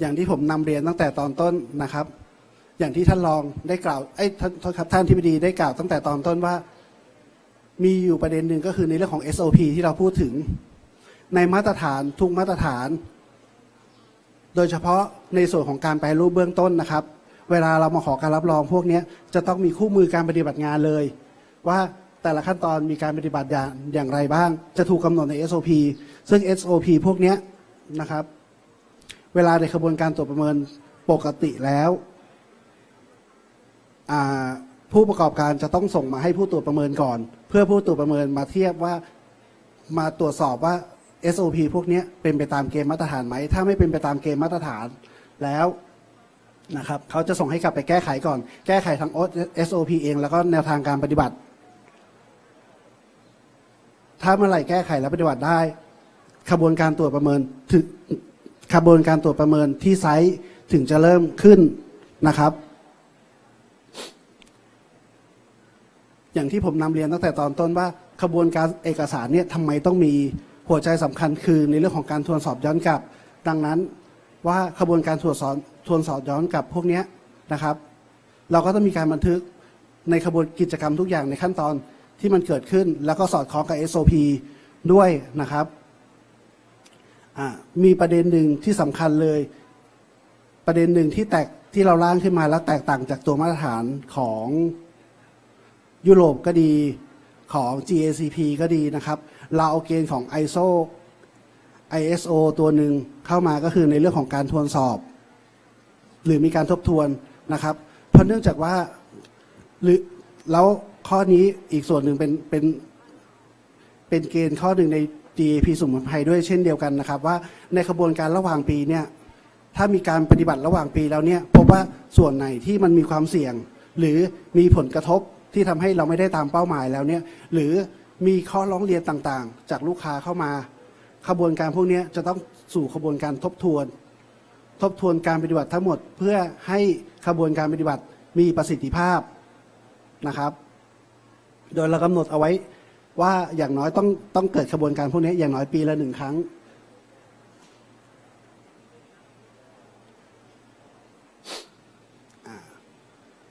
อย่างที่ผมนำเรียนตั้งแต่ตอนต้นนะครับ อย่างที่ท่านรองได้กล่าวเอ้ท่านครับท่านที่ดีได้กล่าวตั้งแต่ตอนต้นว่า มีอยู่ประเด็นหนึ่งก็คือในเรื่องของ SOP ที่เราพูดถึง ในมาตรฐานทุกมาตรฐาน โดยเฉพาะในส่วนของการแปรูปเบื้องต้นนะครับ เวลาเรามาขอการรับรองพวกนี้จะต้องมีคู่มือการปฏิบัติงานเลย ว่าแต่ละขั้นตอนมีการปฏิบัติอย่างอย่างไรบ้าง จะถูกกำหนดใน SOP ซึ่ง SOP พวกนี้นะครับ เวลาในกระบวนการตรวจประเมินปกติแล้วผู้ประกอบการจะต้องส่งมาให้ผู้ตรวจประเมินก่อน เพื่อผู้ตรวจประเมินมาเทียบว่ามาตรวจสอบว่า SOP พวกนี้เป็นไปตามเกณฑ์มาตรฐานไหม ถ้าไม่เป็นไปตามเกณฑ์มาตรฐานแล้วนะครับเขาจะส่งให้กลับไปแก้ไขก่อน แก้ไขทาง SOP เอง แล้วก็แนวทางการปฏิบัติ ถ้าเมื่อไหร่แก้ไขและปฏิบัติได้ขบวนการตรวจประเมินถึง ขบวนการตรวจประเมินที่ไซต์ถึงจะเริ่มขึ้นนะครับ อย่างที่ผมนำเรียนตั้งแต่ตอนต้นว่าขบวนการเอกสารเนี่ยทำไมต้องมีหัวใจสำคัญคือในเรื่องของการทวนสอบย้อนกลับ ดังนั้นว่าขบวนการตรวจสอบทวนสอบย้อนกลับพวกนี้นะครับ เราก็ต้องมีการบันทึกในขบวนกิจกรรมทุกอย่างในขั้นตอนที่มันเกิดขึ้น แล้วก็สอดคล้องกับ SOP ด้วยนะครับ มีประเด็นหนึ่งที่สำคัญเลย ประเด็นหนึ่งที่แตกที่เราร่างขึ้นมาแล้วแตกต่างจากตัวมาตรฐานของยุโรปก็ดีของ GACP ก็ดีนะครับ เราเอาเกณฑ์ของ ISO ISO ตัวหนึ่งเข้ามาก็คือในเรื่องของการทวนสอบ หรือมีการทบทวนนะครับ เพราะเนื่องจากว่าหรือแล้วข้อนี้อีกส่วนหนึ่งเป็นเป็นเป็นเกณฑ์ข้อหนึ่งใน GAP สมุนไพรด้วยเช่นเดียวกันนะครับ ว่าในขบวนการระหว่างปีเนี่ยถ้ามีการปฏิบัติระหว่างปีแล้วเนี่ยพบว่าส่วนไหนที่มันมีความเสี่ยง หรือมีผลกระทบที่ทำให้เราไม่ได้ตามเป้าหมายแล้วเนี่ยหรือมีข้อร้องเรียนต่างๆ จากลูกค้าเข้ามาขบวนการพวกนี้จะต้องสู่ขบวนการทบทวน ทบทวนการปฏิบัติทั้งหมด เพื่อให้ขบวนการปฏิบัติมีประสิทธิภาพนะครับ โดยเรากำหนดเอาไว้ ว่าอย่างน้อยต้องต้องเกิดขบวนการพวกนี้อย่างน้อยปีละหนึ่งครั้ง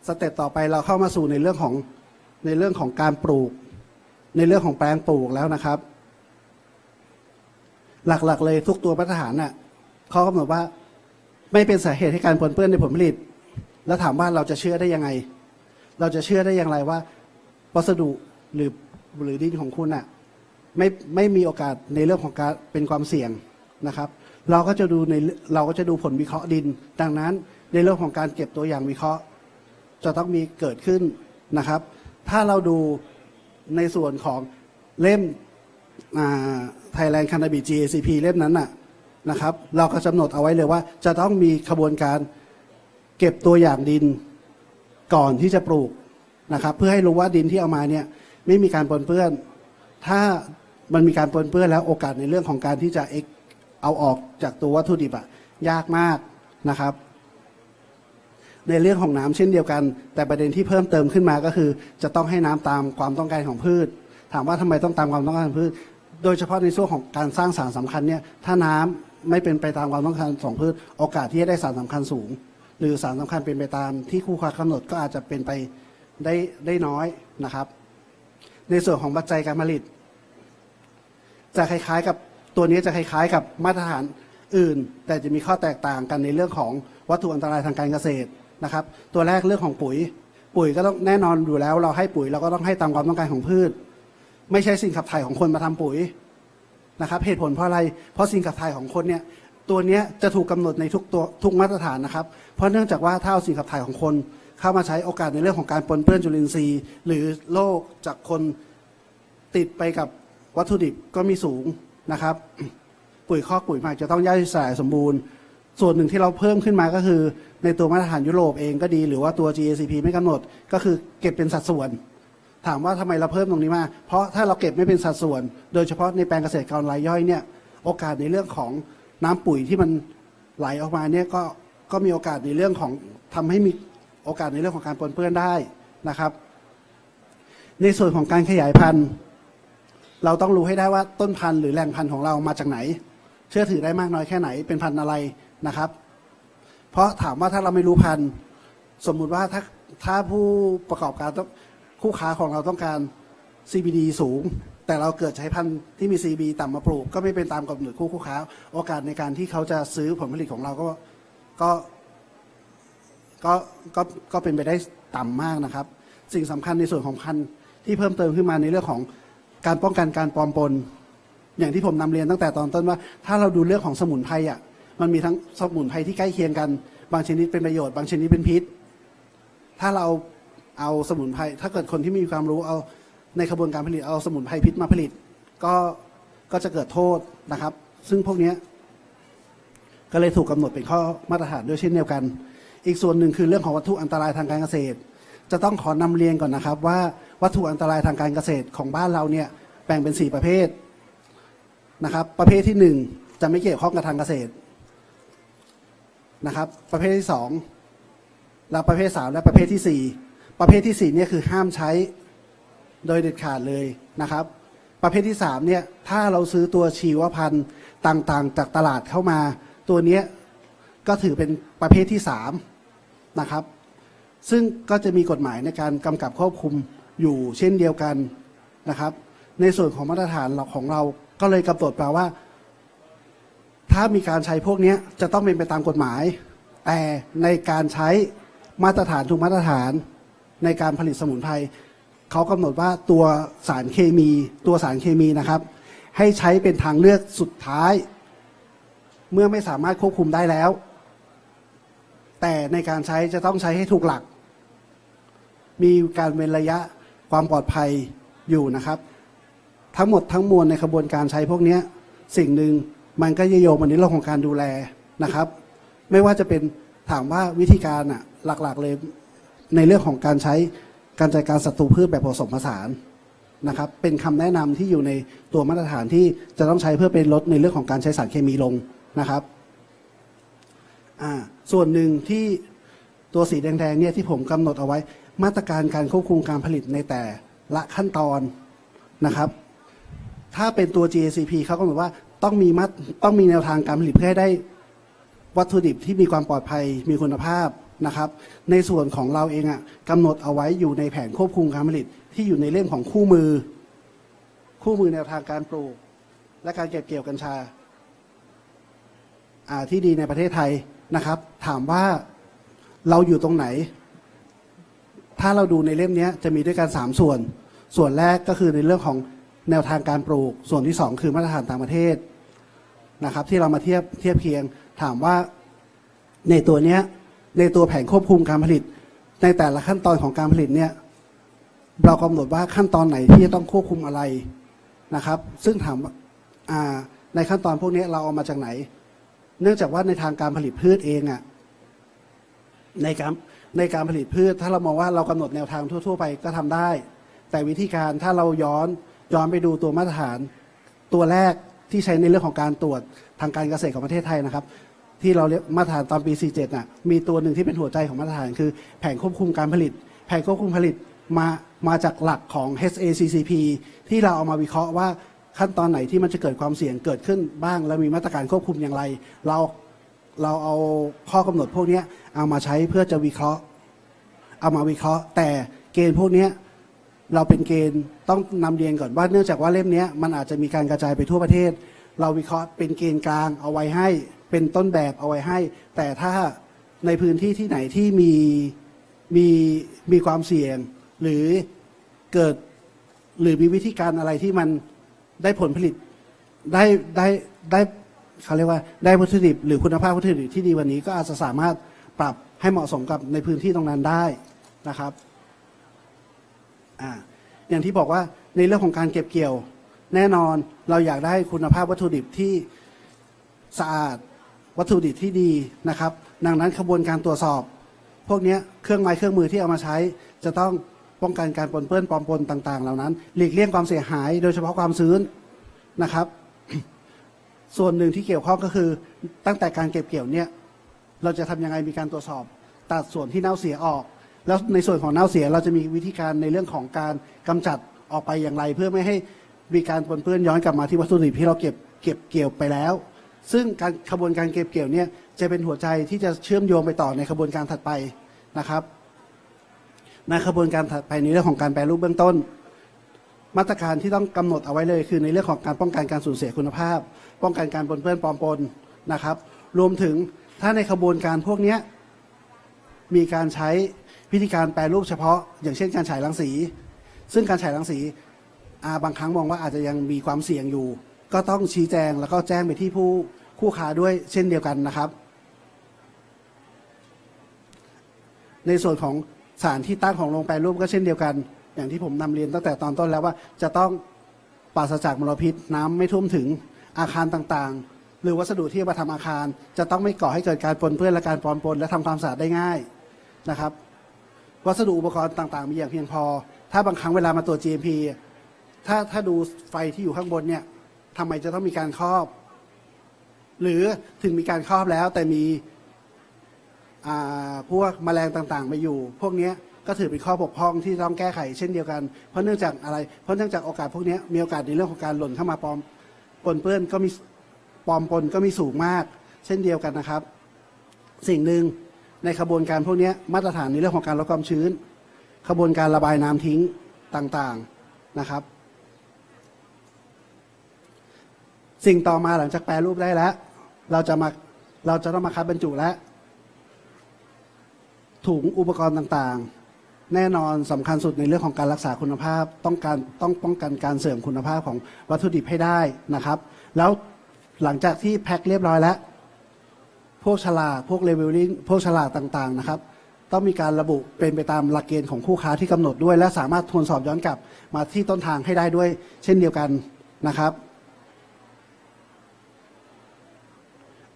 สเต็ปต่อไปเราเข้ามาสู่ในเรื่องของในเรื่องของการปลูก ในเรื่องของแปลงปลูกแล้วนะครับ หลักๆเลยทุกตัวมาตรฐานน่ะเขากำหนดว่าไม่เป็นสาเหตุให้การปนเปื้อนในผลผลิต แล้วถามว่าเราจะเชื่อได้ยังไง เราจะเชื่อได้อย่างไรว่าวัสดุหรือ หรือดินของคุณอะไม่ไม่มีโอกาสในเรื่องของการเป็นความเสี่ยงนะครับ เราก็จะดูในเราก็จะดูผลวิเคราะห์ดิน ดังนั้นในเรื่องของการเก็บตัวอย่างวิเคราะห์ จะต้องมีเกิดขึ้นนะครับ ถ้าเราดูในส่วนของเล่ม Thailand Cannabis GACP เล่มนั้นน่ะนะครับ เราก็กำหนดเอาไว้เลยว่า จะต้องมีขบวนการเก็บตัวอย่างดินก่อนที่จะปลูกนะครับ เพื่อให้รู้ว่าดินที่เอามาเนี่ย ไม่มีการปนเปื้อน ถ้ามันมีการปนเปื้อนแล้วโอกาสในเรื่องของการที่จะเอ็กเอาออกจากตัววัตถุดิบอะยากมากนะครับ ในเรื่องของน้ำเช่นเดียวกัน แต่ประเด็นที่เพิ่มเติมขึ้นมาก็คือ จะต้องให้น้ำตามความต้องการของพืช ถามว่าทำไมต้องตามความต้องการของพืช โดยเฉพาะในช่วงของการสร้างสารสำคัญเนี่ยถ้าน้ำไม่เป็นไปตามความต้องการของพืช โอกาสที่จะได้สารสำคัญสูง หรือสารสำคัญเป็นไปตามที่คู่ค้ากำหนดก็อาจจะเป็นไปได้ได้น้อยนะครับ ในส่วนของปัจจัยการผลิต จะคล้ายๆกับตัวนี้จะคล้ายๆ กับมาตรฐานอื่น แต่จะมีข้อแตกต่างกันในเรื่องของวัตถุอันตรายทางการเกษตรนะครับ ตัวแรกเรื่องของปุ๋ย ปุ๋ยก็ต้องแน่นอนอยู่แล้ว เราให้ปุ๋ยเราก็ต้องให้ตามความต้องการของพืช ไม่ใช่สิ่งขับถ่ายของคนมาทำปุ๋ยนะครับเหตุผลเพราะอะไร เพราะสิ่งขับถ่ายของคนเนี่ยตัวนี้จะถูกกำหนดในทุกตัวทุกมาตรฐานนะครับ เพราะเนื่องจากว่าถ้าเอาสิ่งขับถ่ายของคน เข้ามาใช้โอกาสในเรื่องของการปนเปื้อนจุลินทรีย์ หรือโรคจากคนติดไปกับวัตถุดิบก็มีสูงนะครับ ปุ๋ยคอกปุ๋ยหมักจะต้องย่อยสลายสมบูรณ์ ส่วนหนึ่งที่เราเพิ่มขึ้นมาก็คือ ในตัวมาตรฐานยุโรปเองก็ดี หรือว่าตัว GACP ไม่กำหนด ก็คือเก็บเป็นสัดส่วน ถามว่าทำไมเราเพิ่มตรงนี้มา เพราะถ้าเราเก็บไม่เป็นสัดส่วน โดยเฉพาะในแปลงเกษตรกรรายย่อยเนี่ยโอกาสในเรื่องของน้ำปุ๋ยที่มันไหลออกมาเนี่ยก็ก็มีโอกาสในเรื่องของทำให้มี โอกาสในเรื่องของการปนเปื้อนได้นะครับ ในส่วนของการขยายพันธุ์ เราต้องรู้ให้ได้ว่าต้นพันธุ์หรือแหล่งพันธุ์ของเรามาจากไหน เชื่อถือได้มากน้อยแค่ไหนเป็นพันธุ์อะไรนะครับ เพราะถามว่าถ้าเราไม่รู้พันธุ์สมมุติว่าถ้าถ้าผู้ประกอบการต้องคู่ค้าของเราต้องการ CBD สูง แต่เราเกิดใช้พันธุ์ที่มี CBD ต่ำมาปลูก ก็ไม่เป็นตามกำหนดคู่คู่ค้า โอกาสในการที่เขาจะซื้อผลผลิตของเราก็ก็ ก็ก็ก็เป็นไปได้ต่ำมากนะครับ สิ่งสำคัญในส่วนของพันธุ์ที่เพิ่มเติมขึ้นมาในเรื่องของการป้องกันการปลอมปน อย่างที่ผมนำเรียนตั้งแต่ตอนต้นว่า ถ้าเราดูเรื่องของสมุนไพรอะมันมีทั้งสมุนไพรที่ใกล้เคียงกัน บางชนิดเป็นประโยชน์บางชนิดเป็นพิษ ถ้าเราเอาสมุนไพรถ้าเกิดคนที่มีความรู้เอาในกระบวนการผลิตเอาสมุนไพรพิษมาผลิต ก็ก็จะเกิดโทษนะครับ ซึ่งพวกเนี้ยก็เลยถูกกำหนดเป็นข้อมาตรฐานด้วยเช่นเดียวกัน อีกส่วนหนึ่งคือเรื่องของวัตถุอันตรายทางการเกษตร จะต้องขอนำเรียนก่อนนะครับว่าวัตถุอันตรายทางการเกษตรของบ้านเราเนี่ยแบ่งเป็นสี่ประเภทนะครับประเภทที่หนึ่งจะไม่เกี่ยวข้องกับทางเกษตรนะครับประเภทที่สองแล้วประเภทสามและประเภทที่สี่ประเภทที่สี่เนี่ยคือห้ามใช้โดยเด็ดขาดเลยนะครับ ประเภทที่สามเนี่ยถ้าเราซื้อตัวชีวพันธุ์ต่างๆ จากตลาดเข้ามา ตัวนี้ก็ถือเป็นประเภทที่สาม นะครับ ซึ่งก็จะมีกฎหมายในการกำกับควบคุมอยู่เช่นเดียวกันนะครับ ในส่วนของมาตรฐานของเราก็เลยกำหนดแปลว่า ถ้ามีการใช้พวกนี้จะต้องเป็นไปตามกฎหมาย แต่ในการใช้มาตรฐานทุกมาตรฐานในการผลิตสมุนไพรเขากำหนดว่าตัวสารเคมี ตัวสารเคมีนะครับ ให้ใช้เป็นทางเลือกสุดท้าย เมื่อไม่สามารถควบคุมได้แล้ว แต่ในการใช้จะต้องใช้ให้ถูกหลัก มีการเว้นระยะความปลอดภัยอยู่นะครับ ทั้งหมดทั้งมวลในกระบวนการใช้พวกนี้สิ่งหนึ่งมันก็จะโยงมาในเรื่องของการดูแลนะครับ ไม่ว่าจะเป็นถามว่าวิธีการอะหลักๆเลยในเรื่องของการใช้การจัดการศัตรูพืชแบบผสมผสานนะครับ เป็นคำแนะนำที่อยู่ในตัวมาตรฐานที่จะต้องใช้เพื่อเป็นลดในเรื่องของการใช้สารเคมีลงนะครับ อ่าส่วนหนึ่งที่ตัวสีแดงๆเนี่ยที่ผมกำหนดเอาไว้ มาตรการการควบคุมการผลิตในแต่ละขั้นตอนนะครับ ถ้าเป็นตัว GACP เขาก็บอกว่าต้องมีมาตรต้องมีแนวทางการผลิตเพื่อให้ได้วัตถุดิบที่มีความปลอดภัยมีคุณภาพนะครับ ในส่วนของเราเองอะกำหนดเอาไว้อยู่ในแผนควบคุมการผลิตที่อยู่ในเล่มของคู่มือ คู่มือแนวทางการปลูก และการเก็บเกี่ยวกัญชาที่ดีในประเทศไทย นะครับ ถามว่าเราอยู่ตรงไหน ถ้าเราดูในเล่มนี้จะมีด้วยกันสามส่วน ส่วนแรกก็คือในเรื่องของแนวทางการปลูก ส่วนที่สองคือมาตรฐานต่างประเทศนะครับ ที่เรามาเทียบเทียบเคียง ถามว่าในตัวเนี้ยในตัวแผนควบคุมการผลิต ในแต่ละขั้นตอนของการผลิตเนี่ยเรากำหนดว่าขั้นตอนไหนที่จะต้องควบคุมอะไรนะครับ ซึ่งถามในขั้นตอนพวกนี้เราเอามาจากไหน เนื่องจากว่าในทางการผลิตพืชเองอะในการในการผลิตพืช ถ้าเรามองว่าเรากำหนดแนวทางทั่ว ๆ ไปก็ทำได้ แต่วิธีการถ้าเราย้อนย้อนไปดูตัวมาตรฐานตัวแรกที่ใช้ในเรื่องของการตรวจทางการเกษตรของประเทศไทยนะครับ ที่เราเรียกมาตรฐานตอนปี 47 น่ะมีตัวหนึ่งที่เป็นหัวใจของมาตรฐาน คือแผนควบคุมการผลิต แผนควบคุมผลิตมามาจากหลักของ HACCP ที่เราเอามาวิเคราะห์ว่า ขั้นตอนไหนที่มันจะเกิดความเสี่ยงเกิดขึ้นบ้าง แล้วมีมาตรการควบคุมอย่างไร เราเราเอาข้อกำหนดพวกนี้เอามาใช้เพื่อจะวิเคราะห์ เอามาวิเคราะห์ แต่เกณฑ์พวกนี้เราเป็นเกณฑ์ต้องนำเรียนก่อนว่าเนื่องจากว่าเล่มนี้มันอาจจะมีการกระจายไปทั่วประเทศ เราวิเคราะห์เป็นเกณฑ์กลางเอาไว้ให้เป็นต้นแบบเอาไว้ให้ แต่ถ้าในพื้นที่ที่ไหนที่มีมีมีความเสี่ยง หรือเกิดหรือมีวิธีการอะไรที่มัน ได้ผลผลิตได้ได้ได้เขาเรียกว่าได้วัตถุดิบหรือคุณภาพวัตถุดิบที่ดีวันนี้ก็อาจจะสามารถปรับให้เหมาะสมกับในพื้นที่ตรงนั้นได้นะครับอ่าอย่างที่บอกว่าในเรื่องของการเก็บเกี่ยว แน่นอนเราอยากได้คุณภาพวัตถุดิบที่สะอาดวัตถุดิบที่ดีนะครับ ดังนั้นขบวนการตรวจสอบ พวกนี้เครื่องไม้เครื่องมือที่เอามาใช้จะต้อง ป้องกันการปนเปื้อนปลอมปนต่าง ๆ เหล่านั้น หลีกเลี่ยงความเสียหาย โดยเฉพาะความชื้นนะครับ ส่วนหนึ่งที่เกี่ยวข้องก็คือตั้งแต่การเก็บเกี่ยวเนี่ยเราจะทำยังไงมีการตรวจสอบ ตัดส่วนที่เน่าเสียออก แล้วในส่วนของเน่าเสียเราจะมีวิธีการในเรื่องของการกำจัดออกไปอย่างไร เพื่อไม่ให้มีการปนเปื้อนย้อนกลับมาที่วัตถุดิบที่เราเก็บเก็บเกี่ยวไปแล้ว ซึ่งการขบวนการเก็บเกี่ยวเนี่ยจะเป็นหัวใจที่จะเชื่อมโยงไปต่อในขบวนการถัดไปนะครับ ในขบวนการถัดไปในเรื่องของการแปรรูปเบื้องต้น มาตรการที่ต้องกำหนดเอาไว้เลยคือในเรื่องของการป้องกันการสูญเสียคุณภาพ ป้องกันการปนเปื้อนปลอมปนนะครับ รวมถึงถ้าในขบวนการพวกนี้มีการใช้วิธีการแปรรูปเฉพาะ อย่างเช่นการฉายรังสี ซึ่งการฉายรังสีาบางครั้งมองว่าอาจจะยังมีความเสี่ยงอยู่ ก็ต้องชี้แจงแล้วก็แจ้งไปที่ผู้คู่ค้าด้วยเช่นเดียวกันนะครับ ในส่วนของ สารที่ตั้งของโรงแปรรูปก็เช่นเดียวกัน อย่างที่ผมนำเรียนตั้งแต่ตอนต้นแล้วว่าจะต้องปราศจากมลพิษน้ำไม่ท่วมถึงอาคารต่างๆ หรือวัสดุที่มาทำอาคาร จะต้องไม่ก่อให้เกิดการปนเปื้อนและการปลอมปนและทำความสะอาดได้ง่ายนะครับ วัสดุอุปกรณ์ต่างๆ มีอย่างเพียงพอ ถ้าบางครั้งเวลามาตรวจ GMP ถ้าถ้าดูไฟที่อยู่ข้างบนเนี่ยทำไมจะต้องมีการครอบ หรือถึงมีการครอบแล้วแต่มี พวกแมลงต่างๆมาอยู่ พวกนี้ก็ถือเป็นข้อบกพร่องที่ต้องแก้ไขเช่นเดียวกัน เพราะเนื่องจากอะไร เพราะเนื่องจากโอกาสพวกนี้มีโอกาสในเรื่องของการหล่นเข้ามาปลอมปนเปื้อนก็มีปลอมปนก็มีสูงมาก เช่นเดียวกันนะครับ สิ่งหนึ่งในขบวนการพวกนี้มาตรฐานในเรื่องของการลดความชื้น ขบวนการระบายน้ำทิ้งต่างๆนะครับ สิ่งต่อมาหลังจากแปรรูปได้แล้ว เราจะมาเราจะต้องมาคัดบรรจุแล้ว ถุงอุปกรณ์ต่างๆ แน่นอนสำคัญสุดในเรื่องของการรักษาคุณภาพ ต้องการต้องป้องกันการเสื่อมคุณภาพของวัตถุดิบให้ได้นะครับ แล้วหลังจากที่แพ็คเรียบร้อยแล้ว พวกฉลากพวกเลเวลลิ่งพวกฉลากต่างๆนะครับ ต้องมีการระบุเป็นไปตามหลักเกณฑ์ของคู่ค้าที่กำหนดด้วย และสามารถทวนสอบย้อนกลับมาที่ต้นทางให้ได้ด้วย เช่นเดียวกันนะครับ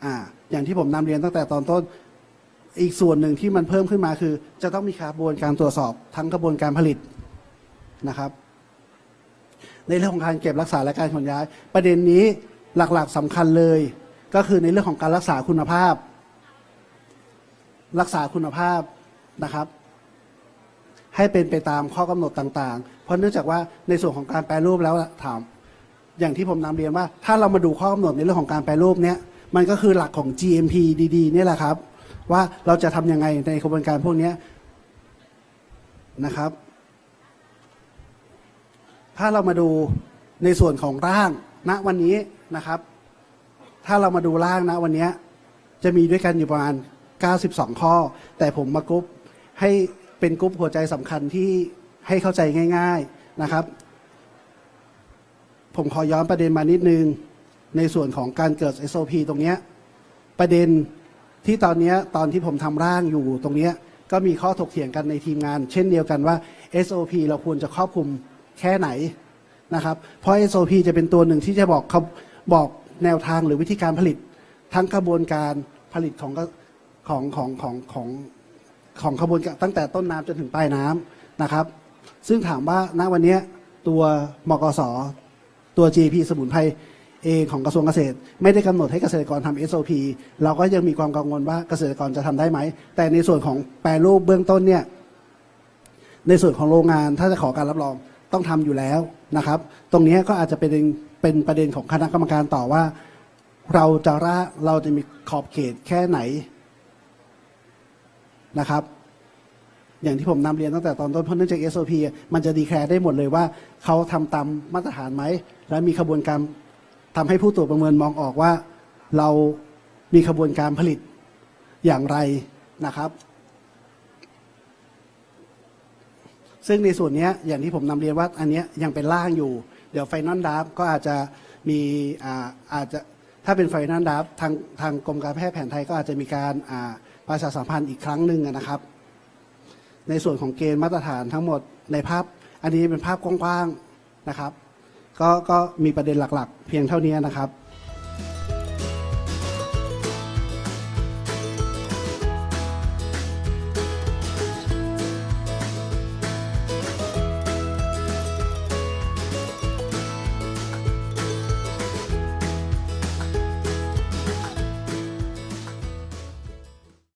อ่าอย่างที่ผมนำเรียนตั้งแต่ตอนต้น อีกส่วนหนึ่งที่มันเพิ่มขึ้นมาคือ จะต้องมีกระบวนการตรวจสอบทั้งกระบวนการผลิตนะครับ ในเรื่องของการเก็บรักษาและการขนย้าย ประเด็นนี้หลักๆสำคัญเลย ก็คือในเรื่องของการรักษาคุณภาพ รักษาคุณภาพนะครับ ให้เป็นไปตามข้อกำหนดต่าง ๆ เพราะเนื่องจากว่าในส่วนของการแปรรูปแล้วถาม อย่างที่ผมนำเรียนว่า ถ้าเรามาดูข้อกำหนดในเรื่องของการแปรรูปเนี้ยมันก็คือหลักของ GMP ดีๆนี่แหละครับ ว่าเราจะทำยังไงในกระบวนการพวกนี้นะครับ ถ้าเรามาดูในส่วนของร่างณวันนี้นะครับ ถ้าเรามาดูร่างนะวันนี้จะมีด้วยกันอยู่ประมาณ 92 ข้อ แต่ผมมากรุ๊ปให้เป็นกรุ๊ปหัวใจสำคัญที่ให้เข้าใจง่าย ๆนะครับ ผมขอย้อนประเด็นมานิดนึง ในส่วนของการเกิด SOP ตรงนี้ประเด็น ที่ตอนนี้ตอนที่ผมทำร่างอยู่ตรงนี้ก็มีข้อถกเถียงกันในทีมงาน เช่นเดียวกันว่า SOP เราควรจะครอบคลุมแค่ไหนนะครับ เพราะ SOP จะเป็นตัวหนึ่งที่จะบอกเขาบอกแนวทางหรือวิธีการผลิต ทั้งกระบวนการผลิตของของของของของของขบวนการตั้งแต่ต้นน้ำจนถึงปลายน้ำนะครับ ซึ่งถามว่าณวันนี้ตัวมกสตัว GP สมุนไพร เองของกระทรวงเกษตร ไม่ได้กำหนดให้เกษตรกรทำ SOP เราก็ยังมีความกังวลว่าเกษตรกรจะทำได้ไหม แต่ในส่วนของแปรรูปเบื้องต้นเนี่ยในส่วนของโรงงานถ้าจะขอการรับรองต้องทำอยู่แล้วนะครับ ตรงนี้ก็อาจจะเป็นเป็นประเด็นของคณะกรรมการต่อว่า เราจะระเราจะมีขอบเขตแค่ไหนนะครับ อย่างที่ผมนำเรียนตั้งแต่ตอนต้นเพราะเนื่องจาก SOP มันจะดีแคร์ได้หมดเลยว่าเขาทำตามมาตรฐานไหม และมีขบวนการ ทำให้ผู้ตรวจประเมินมองออกว่า เรามีขบวนการผลิตอย่างไรนะครับ ซึ่งในส่วนนี้อย่างที่ผมนำเรียนว่าอันนี้ยังเป็นร่างอยู่ เดี๋ยวไฟนอลดับก็อาจจะมีอาอาจจะถ้าเป็นไฟนอลดับทางทางกรมการแพทย์แผนไทยก็อาจจะมีการาประชาสัมพันธ์อีกครั้งหนึ่งนะครับ ในส่วนของเกณฑ์มาตรฐานทั้งหมดในภาพ อันนี้เป็นภาพกว้างๆนะครับ ก็ก็มีประเด็นหลักๆ เพียงเท่านี้นะครับ